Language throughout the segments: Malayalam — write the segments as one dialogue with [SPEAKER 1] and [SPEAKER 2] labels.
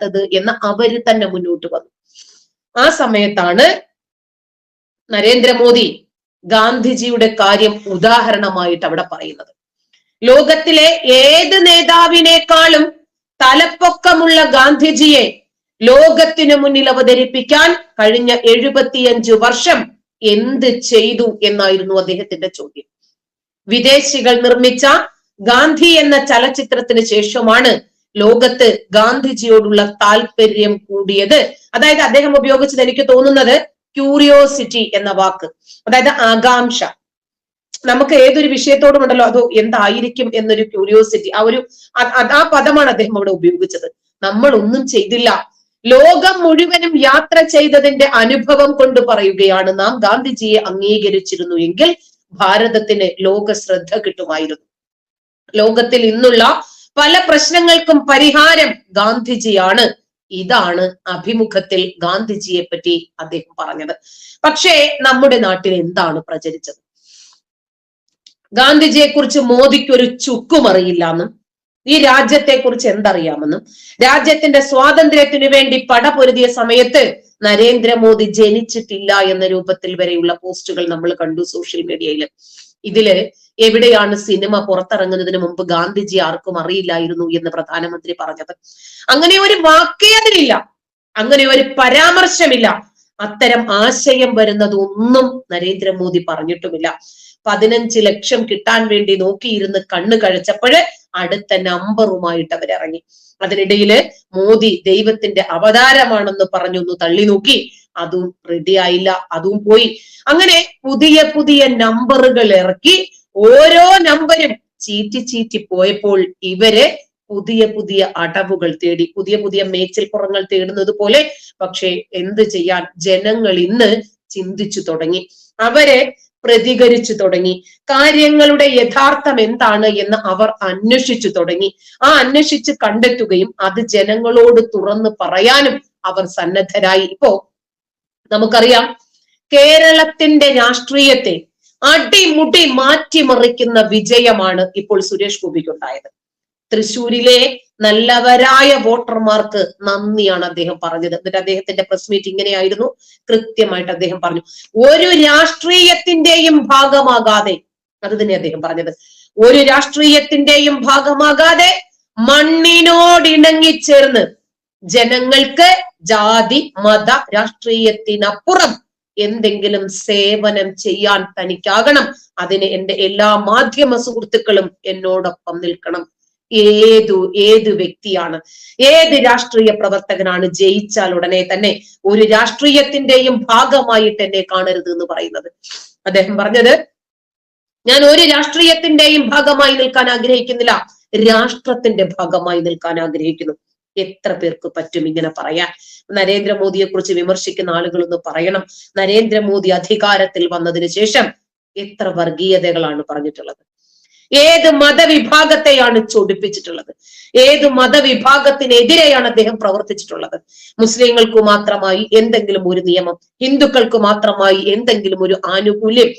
[SPEAKER 1] ചെയ്യാത്തത് എന്ന് അവർ തന്നെ മുന്നോട്ട് വന്നു. ആ സമയത്താണ് നരേന്ദ്രമോദി ഗാന്ധിജിയുടെ കാര്യം ഉദാഹരണമായിട്ട് അവിടെ പറയുന്നത്. ലോകത്തിലെ ഏത് നേതാവിനേക്കാളും തലപ്പൊക്കമുള്ള ഗാന്ധിജിയെ ലോകത്തിനു മുന്നിൽ അവതരിപ്പിക്കാൻ കഴിഞ്ഞ എഴുപത്തിയഞ്ചു വർഷം എന്ത് ചെയ്തു എന്നായിരുന്നു അദ്ദേഹത്തിന്റെ ചോദ്യം. വിദേശികൾ നിർമ്മിച്ച ഗാന്ധി എന്ന ചലച്ചിത്രത്തിന് ശേഷമാണ് ലോകത്ത് ഗാന്ധിജിയോടുള്ള താല്പര്യം കൂടിയത്. അതായത് അദ്ദേഹം ഉപയോഗിച്ചത് എനിക്ക് തോന്നുന്നത് ക്യൂരിയോസിറ്റി എന്ന വാക്ക്. അതായത് ആകാംക്ഷ. നമുക്ക് ഏതൊരു വിഷയത്തോടും ഉണ്ടല്ലോ അതോ എന്തായിരിക്കും എന്നൊരു ക്യൂരിയോസിറ്റി ആ ഒരു ആ പദമാണ് അദ്ദേഹം അവിടെ ഉപയോഗിച്ചത്. നമ്മൾ ഒന്നും ചെയ്തില്ല. ലോകം മുഴുവനും യാത്ര ചെയ്തതിന്റെ അനുഭവം കൊണ്ട് പറയുകയാണ് നാം. ഗാന്ധിജിയെ അംഗീകരിച്ചിരുന്നു എങ്കിൽ ഭാരതത്തിന് ലോക ശ്രദ്ധ കിട്ടുമായിരുന്നു. ലോകത്തിൽ ഇന്നുള്ള പല പ്രശ്നങ്ങൾക്കും പരിഹാരം ഗാന്ധിജിയാണ്. ഇതാണ് അഭിമുഖത്തിൽ ഗാന്ധിജിയെ പറ്റി അദ്ദേഹം പറഞ്ഞത്. പക്ഷേ നമ്മുടെ നാട്ടിൽ എന്താണ് പ്രചരിച്ചത്? ഗാന്ധിജിയെ കുറിച്ച് മോദിക്ക് ഒരു ചുക്കും അറിയില്ലെന്നും ഈ രാജ്യത്തെ കുറിച്ച് എന്തറിയാമെന്നും രാജ്യത്തിന്റെ സ്വാതന്ത്ര്യത്തിനു വേണ്ടി പടപൊരുതിയ സമയത്ത് നരേന്ദ്രമോദി ജനിച്ചിട്ടില്ല എന്ന രൂപത്തിൽ വരെയുള്ള പോസ്റ്റുകൾ നമ്മൾ കണ്ടു സോഷ്യൽ മീഡിയയിൽ. ഇതിൽ എവിടെയാണ് സിനിമ പുറത്തിറങ്ങുന്നതിന് മുമ്പ് ഗാന്ധിജി ആർക്കും അറിയില്ലായിരുന്നു എന്ന് പ്രധാനമന്ത്രി പറഞ്ഞത്. അങ്ങനെ ഒരു വാക്കേ അതിലില്ല. അങ്ങനെ ഒരു പരാമർശമില്ല. അത്തരം ആശയം വരുന്നതൊന്നും നരേന്ദ്രമോദി പറഞ്ഞിട്ടുമില്ല. പതിനഞ്ച് ലക്ഷം കിട്ടാൻ വേണ്ടി നോക്കിയിരുന്ന് കണ്ണു കഴിച്ചപ്പോഴ് അടുത്ത നമ്പറുമായിട്ട് അവരിറങ്ങി. അതിനിടയിൽ മോദി ദൈവത്തിന്റെ അവതാരമാണെന്ന് പറഞ്ഞൊന്ന് തള്ളി നോക്കി. അതും റെഡി ആയില്ല അതും പോയി. അങ്ങനെ പുതിയ പുതിയ നമ്പറുകൾ ഇറക്കി ഓരോ നമ്പരും ചീറ്റി ചീറ്റി പോയപ്പോൾ ഇവർ പുതിയ പുതിയ അടവുകൾ തേടി പുതിയ പുതിയ മേച്ചിൽപ്പുറങ്ങൾ തേടുന്നത് പോലെ പക്ഷേ എന്ത് ചെയ്യാൻ ജനങ്ങൾ ഇന്ന് ചിന്തിച്ചു തുടങ്ങി. അവരെ പ്രതികരിച്ചു തുടങ്ങി. കാര്യങ്ങളുടെ യഥാർത്ഥം എന്താണ് എന്ന് അവർ അന്വേഷിച്ചു തുടങ്ങി. ആ അന്വേഷിച്ച് കണ്ടെത്തുകയും അത് ജനങ്ങളോട് തുറന്ന് പറയാനും അവർ സന്നദ്ധരായി. ഇപ്പോ നമുക്കറിയാം കേരളത്തിന്റെ രാഷ്ട്രീയത്തെ അടിമുടി മാറ്റിമറിക്കുന്ന വിജയമാണ് ഇപ്പോൾ സുരേഷ് ഗോപിക്കുണ്ടായത്. തൃശൂരിലെ നല്ലവരായ വോട്ടർമാർക്ക് നന്ദിയാണ് അദ്ദേഹം പറഞ്ഞത്. എന്നിട്ട് അദ്ദേഹത്തിന്റെ പ്രസ് മീറ്റ് ഇങ്ങനെയായിരുന്നു. കൃത്യമായിട്ട് അദ്ദേഹം പറഞ്ഞു ഒരു രാഷ്ട്രീയത്തിന്റെയും ഭാഗമാകാതെ അത് തന്നെ അദ്ദേഹം പറഞ്ഞത് ഒരു രാഷ്ട്രീയത്തിന്റെയും ഭാഗമാകാതെ മണ്ണിനോടിണങ്ങിച്ചേർന്ന് ജനങ്ങൾക്ക് ജാതി മത രാഷ്ട്രീയത്തിനപ്പുറം എന്തെങ്കിലും സേവനം ചെയ്യാൻ തനിക്കാകണം. അതിന് എന്റെ എല്ലാ മാധ്യമ സുഹൃത്തുക്കളും എന്നോടൊപ്പം നിൽക്കണം. ഏതു ഏത് വ്യക്തിയാണ്? ഏത് രാഷ്ട്രീയ പ്രവർത്തകനാണ് ജയിച്ചാൽ ഉടനെ തന്നെ ഒരു രാഷ്ട്രീയത്തിന്റെയും ഭാഗമായിട്ട് എന്നെ കാണരുത് എന്ന് പറയുന്നത്. അദ്ദേഹം പറഞ്ഞത് ഞാൻ ഒരു രാഷ്ട്രീയത്തിന്റെയും ഭാഗമായി നിൽക്കാൻ ആഗ്രഹിക്കുന്നില്ല. രാഷ്ട്രത്തിന്റെ ഭാഗമായി നിൽക്കാൻ ആഗ്രഹിക്കുന്നു. എത്ര പേർക്ക് പറ്റും ഇങ്ങനെ പറയാൻ? നരേന്ദ്രമോദിയെ കുറിച്ച് വിമർശിക്കുന്ന ആളുകളൊന്ന് പറയണം. നരേന്ദ്രമോദി അധികാരത്തിൽ വന്നതിന് ശേഷം എത്ര വർഗീയതകളാണ് പറഞ്ഞിട്ടുള്ളത്? ഏത് മതവിഭാഗത്തെയാണ് ചൊടിപ്പിച്ചിട്ടുള്ളത്? ഏത് മതവിഭാഗത്തിനെതിരെയാണ് അദ്ദേഹം പ്രവർത്തിച്ചിട്ടുള്ളത്? മുസ്ലിങ്ങൾക്ക് മാത്രമായി എന്തെങ്കിലും ഒരു നിയമം ഹിന്ദുക്കൾക്ക് മാത്രമായി എന്തെങ്കിലും ഒരു ആനുകൂല്യം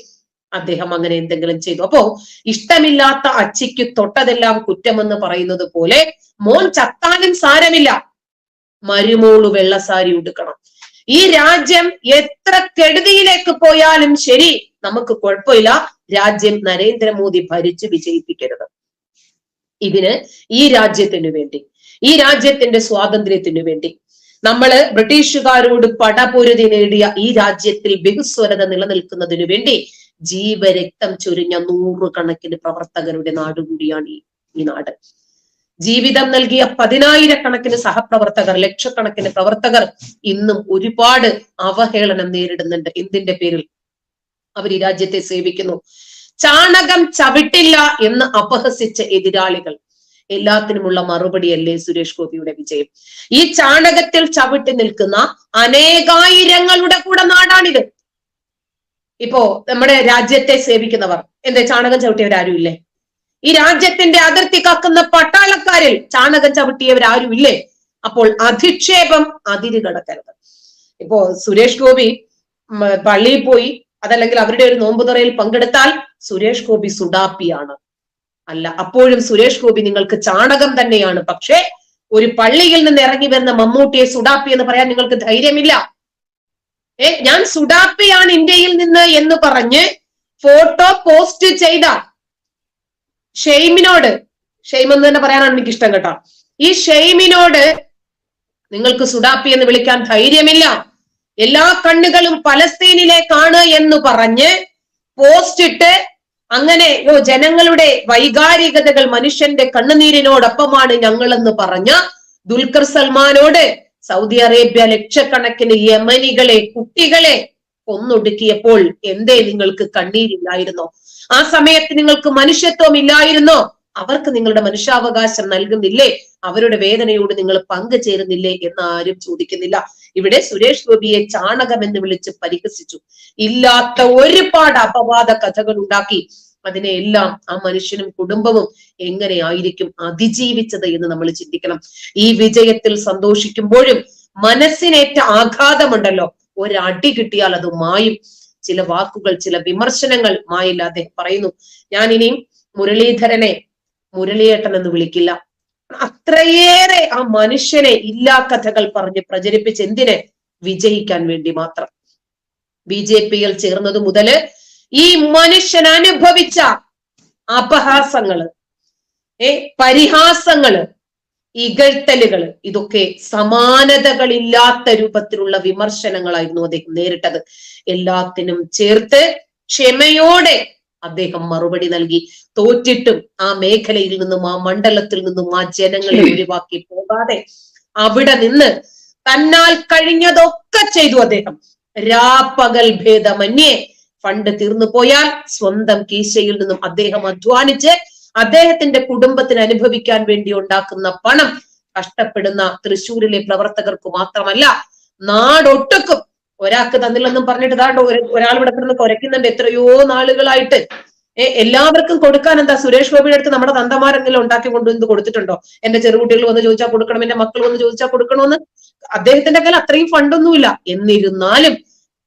[SPEAKER 1] അദ്ദേഹം അങ്ങനെ എന്തെങ്കിലും ചെയ്തു. അപ്പോ ഇഷ്ടമില്ലാത്ത അച്ചിക്ക് തൊട്ടതെല്ലാം കുറ്റമെന്ന് പറയുന്നത് പോലെ മോൻ ചത്താലും സാരമില്ല. മരുമോൾ വെള്ളസാരി ഉടുക്കണം. ഈ രാജ്യം എത്ര കെടുതിയിലേക്ക് പോയാലും ശരി നമുക്ക് കുഴപ്പമില്ല. രാജ്യം നരേന്ദ്രമോദി ഭരിച്ചു വിജയിപ്പിക്കരുത്. ഇതിന് ഈ രാജ്യത്തിനു വേണ്ടി ഈ രാജ്യത്തിന്റെ സ്വാതന്ത്ര്യത്തിനു വേണ്ടി നമ്മൾ ബ്രിട്ടീഷുകാരോട് പടപൊരുതി നേടിയ ഈ രാജ്യത്തിൽ ബഹുസ്വരത നിലനിൽക്കുന്നതിനു വേണ്ടി ജീവരക്തം ചൊരിഞ്ഞ നൂറുകണക്കിന് പ്രവർത്തകരുടെ നാടുകൂടിയാണ് ഈ ഈ നാട്. ജീവിതം നൽകിയ പതിനായിരക്കണക്കിന് സഹപ്രവർത്തകർ ലക്ഷക്കണക്കിന് പ്രവർത്തകർ ഇന്നും ഒരുപാട് അവഹേളനം നേരിടുന്നുണ്ട്. എന്തിന്റെ പേരിൽ? അവർ ഈ രാജ്യത്തെ സേവിക്കുന്നു. ചാണകം ചവിട്ടില്ല എന്ന് അപഹസിച്ച എതിരാളികൾ. എല്ലാത്തിനുമുള്ള മറുപടിയല്ലേ സുരേഷ് ഗോപിയുടെ വിജയം? ഈ ചാണകത്തിൽ ചവിട്ടി നിൽക്കുന്ന അനേകായിരങ്ങളുടെ കൂടെ നാടാണിത്. ഇപ്പോ നമ്മുടെ രാജ്യത്തെ സേവിക്കുന്നവർ. എന്താ? ചാണകം ചവിട്ടിയവരാരും ഇല്ലേ ഈ രാജ്യത്തിന്റെ അതിർത്തി കാക്കുന്ന പട്ടാളക്കാരിൽ ചാണകം ചവിട്ടിയവരാരും ഇല്ലേ അപ്പോൾ അധിക്ഷേപം അതിര് കടക്കരുത് ഇപ്പോ സുരേഷ് ഗോപി പള്ളിയിൽ പോയി അതല്ലെങ്കിൽ അവരുടെ ഒരു നോമ്പുതുറയിൽ പങ്കെടുത്താൽ സുരേഷ് ഗോപി സുഡാപ്പിയാണ്. അല്ല അപ്പോഴും സുരേഷ് ഗോപി നിങ്ങൾക്ക് ചാണകം തന്നെയാണ്. പക്ഷേ ഒരു പള്ളിയിൽ നിന്ന് ഇറങ്ങി വരുന്ന മമ്മൂട്ടിയെ സുഡാപ്പി എന്ന് പറയാൻ നിങ്ങൾക്ക് ധൈര്യമില്ല. ഏ ഞാൻ സുഡാപ്പിയാണ് ഇന്ത്യയിൽ നിന്ന് എന്ന് പറഞ്ഞ് ഫോട്ടോ പോസ്റ്റ് ചെയ്ത ഷെയ്മിനോട് ഷെയ്ം എന്ന് തന്നെ പറയാനാണ് എനിക്ക് ഇഷ്ടം കേട്ടോ. ഈ ഷെയ്മിനോട് നിങ്ങൾക്ക് സുഡാപ്പി എന്ന് വിളിക്കാൻ ധൈര്യമില്ല. എല്ലാ കണ്ണുകളും പലസ്തീനിലേക്കാണ് എന്ന് പറഞ്ഞ് പോസ്റ്റ് ഇട്ട് അങ്ങനെ യോ ജനങ്ങളുടെ വൈകാരികതകൾ മനുഷ്യന്റെ കണ്ണുനീരിനോടൊപ്പമാണ് ഞങ്ങളെന്ന് പറഞ്ഞ ദുൽഖർ സൽമാനോട് സൗദി അറേബ്യ ലക്ഷക്കണക്കിന് യമനികളെ കുട്ടികളെ കൊന്നൊടുക്കിയപ്പോൾ എന്തേ നിങ്ങൾക്ക് കണ്ണീരില്ലായിരുന്നോ? ആ സമയത്ത് നിങ്ങൾക്ക് മനുഷ്യത്വം ഇല്ലായിരുന്നോ? അവർക്ക് നിങ്ങളുടെ മനുഷ്യാവകാശം നൽകുന്നില്ലേ? അവരുടെ വേദനയോട് നിങ്ങൾ പങ്കുചേരുന്നില്ലേ എന്ന് ആരും ചോദിക്കുന്നില്ല. ഇവിടെ സുരേഷ് ഗോപിയെ ചാണകം എന്ന് വിളിച്ച് പരിഹസിച്ചു. ഇല്ലാത്ത ഒരുപാട് അപവാദ കഥകൾ ഉണ്ടാക്കി. അതിനെ എല്ലാം ആ മനുഷ്യനും കുടുംബവും എങ്ങനെയായിരിക്കും അതിജീവിച്ചത് എന്ന് നമ്മൾ ചിന്തിക്കണം. ഈ വിജയത്തിൽ സന്തോഷിക്കുമ്പോഴും മനസ്സിനേറ്റ ആഘാതമുണ്ടല്ലോ. ഒരടി കിട്ടിയാൽ അത് മായും. ചില വാക്കുകൾ ചില വിമർശനങ്ങൾ മായില്ല അദ്ദേഹം പറയുന്നു. ഞാൻ ഇനിയും മുരളീധരനെ മുരളിയേട്ടൻ എന്ന് വിളിക്കില്ല. അത്രയേറെ ആ മനുഷ്യനെ ഇല്ലാ കഥകൾ പറഞ്ഞ് പ്രചരിപ്പിച്ച് എന്തിനെ? വിജയിക്കാൻ വേണ്ടി മാത്രം. ബി ജെ പിയിൽ ചേർന്നത് മുതൽ ഈ മനുഷ്യൻ അനുഭവിച്ച അപഹാസങ്ങൾ ഏ പരിഹാസങ്ങൾ ഇകഴ്ത്തലുകൾ ഇതൊക്കെ സമാനതകളില്ലാത്ത രൂപത്തിലുള്ള വിമർശനങ്ങളായിരുന്നു അദ്ദേഹം നേരിട്ടത്. എല്ലാത്തിനും ചേർത്ത് ക്ഷമയോടെ അദ്ദേഹം മറുപടി നൽകി. തോറ്റിട്ടും ആ മേഖലയിൽ നിന്നും ആ മണ്ഡലത്തിൽ നിന്നും ആ ജനങ്ങളെ ഒഴിവാക്കി പോകാതെ അവിടെ നിന്ന് തന്നാൽ കഴിഞ്ഞതൊക്കെ ചെയ്തു അദ്ദേഹം. രാപ്പകൽ ഭേദമന്യേ ഫണ്ട് തീർന്നു പോയാൽ സ്വന്തം കീശയിൽ നിന്നും അദ്ദേഹം അധ്വാനിച്ച് അദ്ദേഹത്തിന്റെ കുടുംബത്തിന് അനുഭവിക്കാൻ വേണ്ടി ഉണ്ടാക്കുന്ന പണം കഷ്ടപ്പെടുന്ന തൃശ്ശൂരിലെ പ്രവർത്തകർക്ക് മാത്രമല്ല നാടൊട്ടുക്കും. ഒരാൾക്ക് തന്നില്ലെന്നും പറഞ്ഞിട്ട് ഇതാണ്ട് ഒരാൾ ഇവിടെ കിടന്ന് കുരയ്ക്കുന്നുണ്ട് എത്രയോ നാളുകളായിട്ട്. എല്ലാവർക്കും കൊടുക്കാൻ എന്താ സുരേഷ് ഗോപിയുടെ അടുത്ത് നമ്മുടെ തന്തമാരെങ്കിലും ഉണ്ടാക്കി കൊണ്ടുവന്ന് കൊടുത്തിട്ടുണ്ടോ? എന്റെ ചെറുകുട്ടികൾ വന്ന് ചോദിച്ചാൽ കൊടുക്കണം എന്റെ മക്കൾ വന്ന് ചോദിച്ചാൽ കൊടുക്കണമെന്ന് അദ്ദേഹത്തിന്റെ കയ്യിൽ അത്രയും ഫണ്ടൊന്നുമില്ല. എന്നിരുന്നാലും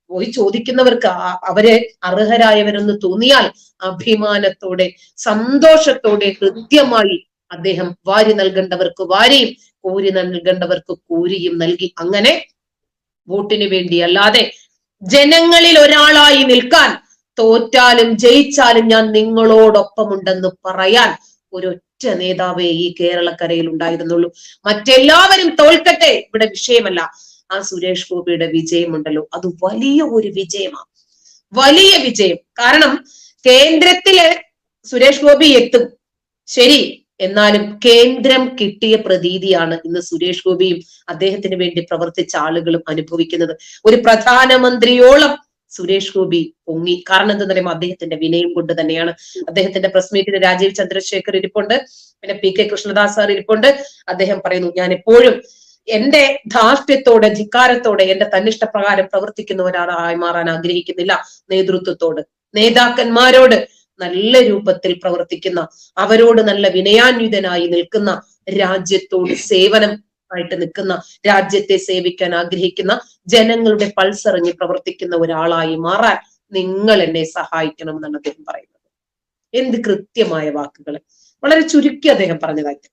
[SPEAKER 1] പോയി ചോദിക്കുന്നവർക്ക് അവരെ അർഹരായവരെന്ന് തോന്നിയാൽ അഭിമാനത്തോടെ സന്തോഷത്തോടെ ഹൃദ്യമായി അദ്ദേഹം വാരി നൽകേണ്ടവർക്ക് വാരിയും കോരി നൽകേണ്ടവർക്ക് കോരിയും നൽകി. അങ്ങനെ വോട്ടിന് വേണ്ടി അല്ലാതെ ജനങ്ങളിൽ ഒരാളായി നിൽക്കാൻ തോറ്റാലും ജയിച്ചാലും ഞാൻ നിങ്ങളോടൊപ്പമുണ്ടെന്ന് പറയാൻ ഒരൊറ്റ നേതാവേ ഈ കേരളക്കരയിൽ ഉണ്ടായിരുന്നുള്ളൂ. മറ്റെല്ലാവരും തോൽക്കട്ടെ ഇവിടെ വിഷയമല്ല. ആ സുരേഷ് ഗോപിയുടെ വിജയമുണ്ടല്ലോ അത് വലിയ ഒരു വിജയമാണ്. വലിയ വിജയം. കാരണം കേന്ദ്രത്തിൽ സുരേഷ് ഗോപി എത്തും. ശരി. എന്നാലും കേന്ദ്രം കിട്ടിയ പ്രതീതിയാണ് ഇന്ന് സുരേഷ് ഗോപിയും അദ്ദേഹത്തിന് വേണ്ടി പ്രവർത്തിച്ച ആളുകളും അനുഭവിക്കുന്നത്. ഒരു പ്രധാനമന്ത്രിയോളം സുരേഷ് ഗോപി പൊങ്ങി. കാരണം എന്താ പറയുമ്പോൾ അദ്ദേഹത്തിന്റെ വിനയം കൊണ്ട് തന്നെയാണ്. അദ്ദേഹത്തിന്റെ പ്രസ് മീറ്റിന് രാജീവ് ചന്ദ്രശേഖർ ഇരിപ്പുണ്ട്. പിന്നെ പി കെ കൃഷ്ണദാസ് സാർ ഇരിപ്പുണ്ട്. അദ്ദേഹം പറയുന്നു ഞാൻ എപ്പോഴും എന്റെ ധാർഷ്ട്യത്തോടെ ധിക്കാരത്തോടെ എന്റെ തന്നിഷ്ടപ്രകാരം പ്രവർത്തിക്കുന്ന ഒരാളായി മാറാൻ ആഗ്രഹിക്കുന്നില്ല. നേതൃത്വത്തോട് നേതാക്കന്മാരോട് നല്ല രൂപത്തിൽ പ്രവർത്തിക്കുന്ന അവരോട് നല്ല വിനയാന്വിതനായി നിൽക്കുന്ന രാജ്യത്തോട് സേവനം ആയിട്ട് നിൽക്കുന്ന രാജ്യത്തെ സേവിക്കാൻ ആഗ്രഹിക്കുന്ന ജനങ്ങളുടെ പൾസറിഞ്ഞ് പ്രവർത്തിക്കുന്ന ഒരാളായി മാറാൻ നിങ്ങൾ എന്നെ സഹായിക്കണം എന്നാണ് അദ്ദേഹം പറയുന്നത്. എന്ത് കൃത്യമായ വാക്കുകൾ വളരെ ചുരുക്കി അദ്ദേഹം പറഞ്ഞതായിട്ട്.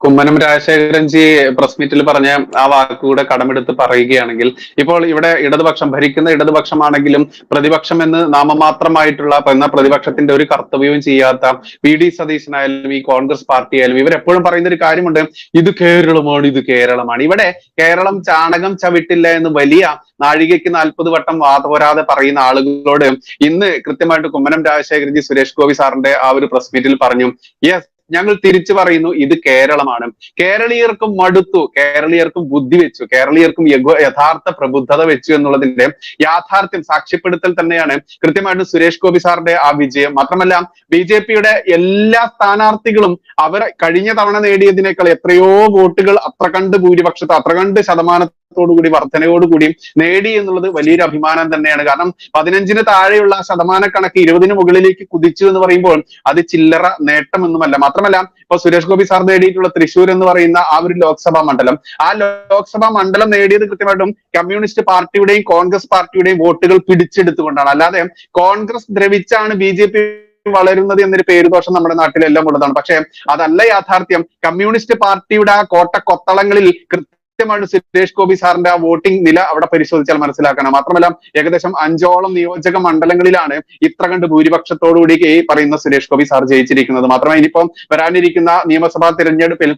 [SPEAKER 2] കുമ്മനം രാജശേഖരൻജി പ്രസ് മീറ്റിൽ പറഞ്ഞ ആ വാക്കുകൂടെ കടമെടുത്ത് പറയുകയാണെങ്കിൽ ഇപ്പോൾ ഇവിടെ ഇടതുപക്ഷം ഭരിക്കുന്ന ഇടതുപക്ഷമാണെങ്കിലും പ്രതിപക്ഷം എന്ന് നാമമാത്രമായിട്ടുള്ള എന്ന പ്രതിപക്ഷത്തിന്റെ ഒരു കർത്തവ്യവും ചെയ്യാത്ത വി ഡി. സതീശനായാലും ഈ കോൺഗ്രസ് പാർട്ടി ആയാലും ഇവരെപ്പോഴും പറയുന്ന ഒരു കാര്യമുണ്ട്. ഇത് കേരളമാണ് ഇത് കേരളമാണ്. ഇവിടെ കേരളം ചാണകം ചവിട്ടില്ല എന്ന് വലിയ നാഴികയ്ക്ക് നാൽപ്പത് വട്ടം വാതപോരാതെ പറയുന്ന ആളുകളോട് ഇന്ന് കൃത്യമായിട്ട് കുമ്മനം രാജശേഖരൻജി സുരേഷ് ഗോപി സാറിന്റെ ആ ഒരു പ്രസ് മീറ്റിൽ പറഞ്ഞു യെസ് ഞങ്ങൾ തിരിച്ചു പറയുന്നു ഇത് കേരളമാണ്. കേരളീയർക്കും മടുത്തു കേരളീയർക്കും ബുദ്ധി വെച്ചു കേരളീയർക്കും യഥാർത്ഥ പ്രബുദ്ധത വെച്ചു എന്നുള്ളതിന്റെ യാഥാർത്ഥ്യം സാക്ഷ്യപ്പെടുത്തൽ തന്നെയാണ് കൃത്യമായിട്ട് സുരേഷ് ഗോപി സാറിന്റെ ആ വിജയം. മാത്രമല്ല ബി ജെ പിയുടെ എല്ലാ സ്ഥാനാർത്ഥികളും അവർ കഴിഞ്ഞ തവണ നേടിയതിനേക്കാൾ എത്രയോ വോട്ടുകൾ അത്ര കണ്ട് ഭൂരിപക്ഷത്തെ അത്ര കണ്ട് ശതമാനത്തോടുകൂടി വർധനയോടുകൂടിയും നേടി എന്നുള്ളത് വലിയൊരു അഭിമാനം തന്നെയാണ്. കാരണം പതിനഞ്ചിന് താഴെയുള്ള ശതമാന കണക്ക് ഇരുപതിന് മുകളിലേക്ക് കുതിച്ചു എന്ന് പറയുമ്പോൾ അത് ചില്ലറ നേട്ടമൊന്നുമല്ല. മാത്രമല്ല ഇപ്പൊ സുരേഷ് ഗോപി സാർ നേടിയിട്ടുള്ള തൃശ്ശൂർ എന്ന് പറയുന്ന ആ ഒരു ലോക്സഭാ മണ്ഡലം. ആ ലോക്സഭാ മണ്ഡലം നേടിയത് കൃത്യമായിട്ടും കമ്മ്യൂണിസ്റ്റ് പാർട്ടിയുടെയും കോൺഗ്രസ് പാർട്ടിയുടെയും വോട്ടുകൾ പിടിച്ചെടുത്തുകൊണ്ടാണ്. അല്ലാതെ കോൺഗ്രസ് ദ്രവിച്ചാണ് ബി ജെ പി വളരുന്നത് എന്നൊരു പേരുദോഷം നമ്മുടെ നാട്ടിലെല്ലാം ഉള്ളതാണ്. പക്ഷേ അതല്ല യാഥാർത്ഥ്യം. കമ്മ്യൂണിസ്റ്റ് പാർട്ടിയുടെ ആ കോട്ട കൊത്തളങ്ങളിൽ കൃത്യമായിട്ട് സുരേഷ് ഗോപി സാറിന്റെ ആ വോട്ടിംഗ് നില അവിടെ പരിശോധിച്ചാൽ മനസ്സിലാക്കണം. മാത്രമല്ല ഏകദേശം അഞ്ചോളം നിയോജക മണ്ഡലങ്ങളിലാണ് ഇത്ര കണ്ട് ഭൂരിപക്ഷത്തോടുകൂടി ഈ പറയുന്ന സുരേഷ് ഗോപി സാർ ജയിച്ചിരിക്കുന്നത്. മാത്രമല്ല ഇനിയിപ്പം വരാനിരിക്കുന്ന നിയമസഭാ തിരഞ്ഞെടുപ്പിൽ